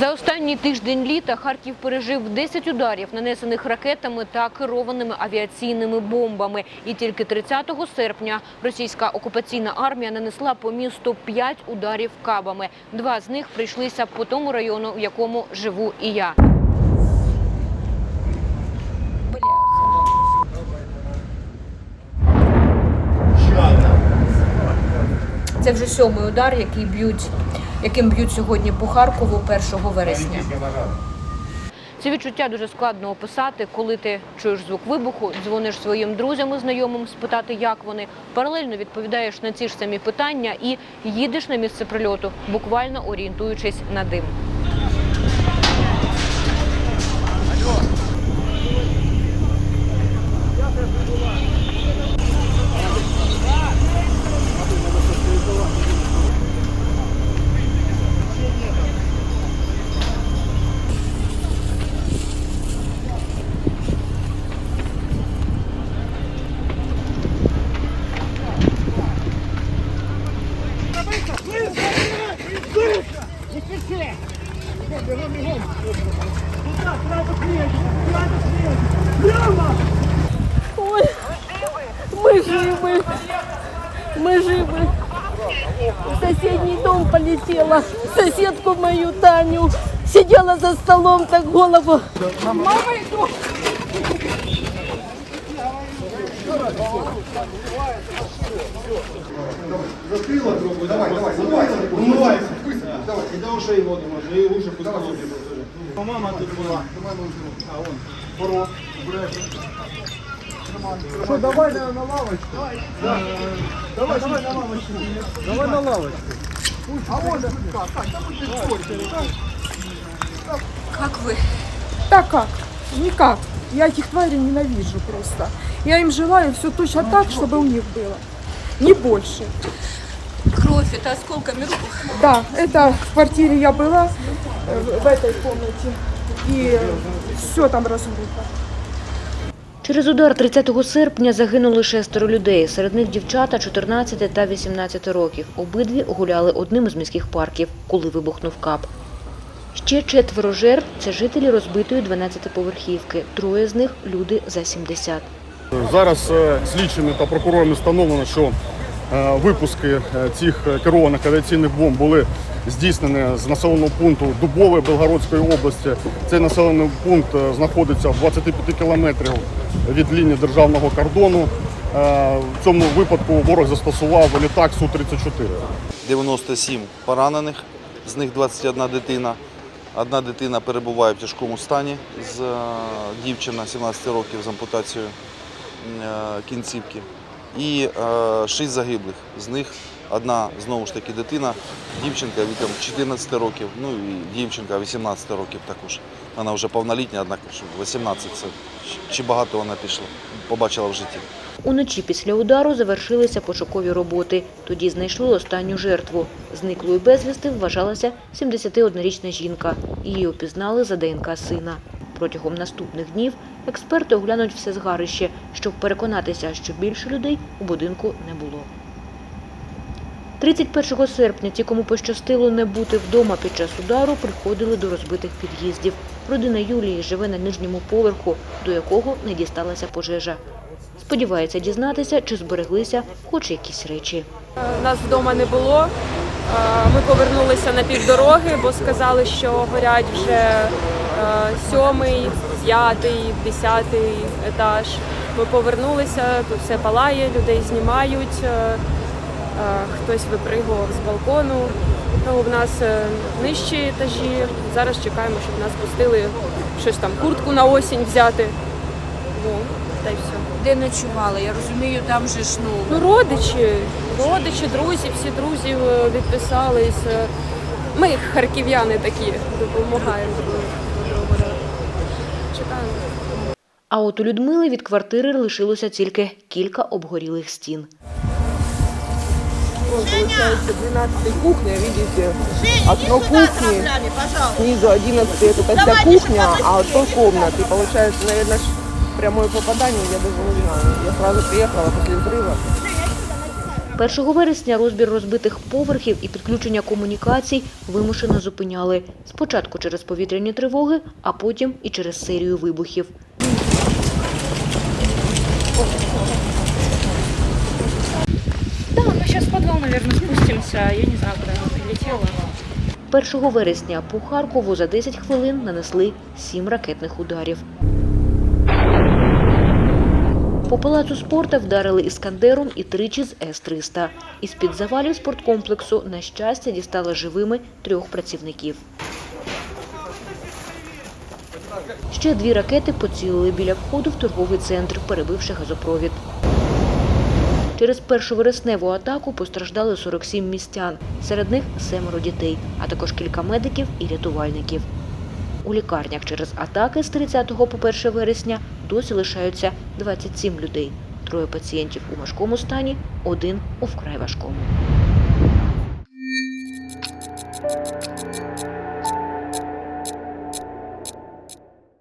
За останній тиждень літа Харків пережив 10 ударів, нанесених ракетами та керованими авіаційними бомбами. І тільки 30 серпня російська окупаційна армія нанесла по місту 5 ударів кабами. Два з них прийшлися по тому району, в якому живу і я. Це вже сьомий удар, який б'ють, яким б'ють сьогодні по Харкову 1 вересня. Це відчуття дуже складно описати, коли ти чуєш звук вибуху, дзвониш своїм друзям і знайомим спитати, як вони. Паралельно відповідаєш на ці ж самі питання і їдеш на місце прильоту, буквально орієнтуючись на дим. Ой, полетела. Соседку мою Таню. Сидела за столом, так голову. Мама иду. Закрыла трубку, давай, давай, умывайся, умывайся. Давай, и до ушей воду можно, и уши пусть холодные. А мама тут была, а он, порог, Что, давай на, на лавочку? Да. Давай, давай на лавочку. Давай на лавочку. Как, ви? Так как? Никак. Я этих тварей ненавижу просто. Я им желаю все точно так, чтобы у них было. Не больше. Кров та осколками рук. Да, это в квартире я была, э, в этой комнате. И все там разрухло. Через удар 30 серпня загинули шестеро людей. Серед них дівчата 14 та 18 років. Обидві гуляли одним із міських парків, коли вибухнув кап. Ще четверо жертв – це жителі розбитої 12-поверхівки. Троє з них – люди за 70. Зараз е, слідчими та прокурорами встановлено, що випуски е, цих е, керованих авіаційних бомб були здійснені з населеного пункту Дубове Белгородської області. Цей населений пункт е, знаходиться в 25 кілометрів від лінії державного кордону. Е, В цьому випадку ворог застосував літак Су-34. 97 поранених, з них 21 дитина. Одна дитина перебуває в тяжкому стані з е, дівчина 17 років з ампутацією е, кінцівки. І е, 6 загиблих. З них одна знову ж таки дитина, дівчинка віком 14 років, ну і дівчинка 18 років також. Вона вже повнолітня, однак 18 це чи багато вона пішла, побачила в житті. Уночі після удару завершилися пошукові роботи. Тоді знайшли останню жертву. Зниклою безвісти вважалася 71-річна жінка. Її опізнали за ДНК сина. Протягом наступних днів експерти оглянуть все згарище, щоб переконатися, що більше людей у будинку не було. 31 серпня ті, кому пощастило не бути вдома під час удару, приходили до розбитих під'їздів. Родина Юлії живе на нижньому поверху, до якого не дісталася пожежа. Сподівається дізнатися, чи збереглися хоч якісь речі. Нас вдома не було. Ми повернулися на півдороги, бо сказали, що горять вже сьомий, п'ятий, десятий етаж. Ми повернулися, тут все палає, людей знімають, е, е, хтось випригував з балкону. Ну, в нас е, нижчі етажі. Зараз чекаємо, щоб нас пустили щось там, куртку на осінь взяти. Ну, та й все. Де ночували? Я розумію, там же ж ну Ну, родичі, родичі, друзі, всі друзі відписались. Ми харків'яни такі допомагаємо друг другу. да. Чекаємо. А от у Людмили від квартири лишилося тільки кілька обгорілих стін. Вот, получается, 12 кухня, видите, окно кухни, снизу 11 это так вся кухня, а то комнаты. Получается, наверное, прямое попадание, я даже не знаю. Я сразу приехала после взрыва. 1 вересня розбір розбитих поверхів і підключення комунікацій вимушено зупиняли. Спочатку через повітряні тривоги, а потім і через серію вибухів. Да, мы сейчас в подвал, наверное, спустимся. Я не знаю, куда она прилетела. 1 вересня по Харкову за 10 хвилин нанесли 7 ракетних ударів. По палацу спорту вдарили іскандером і тричі з С-300. Із-під завалів спорткомплексу, на щастя, дістали живими трьох працівників. Ще дві ракети поцілили біля входу в торговий центр, перебивши газопровід. Через першу вересневу атаку постраждали 47 містян, серед них семеро дітей, а також кілька медиків і рятувальників. У лікарнях через атаки з 30 по 1 вересня досі лишаються 27 людей. Троє пацієнтів у важкому стані, один у вкрай важкому.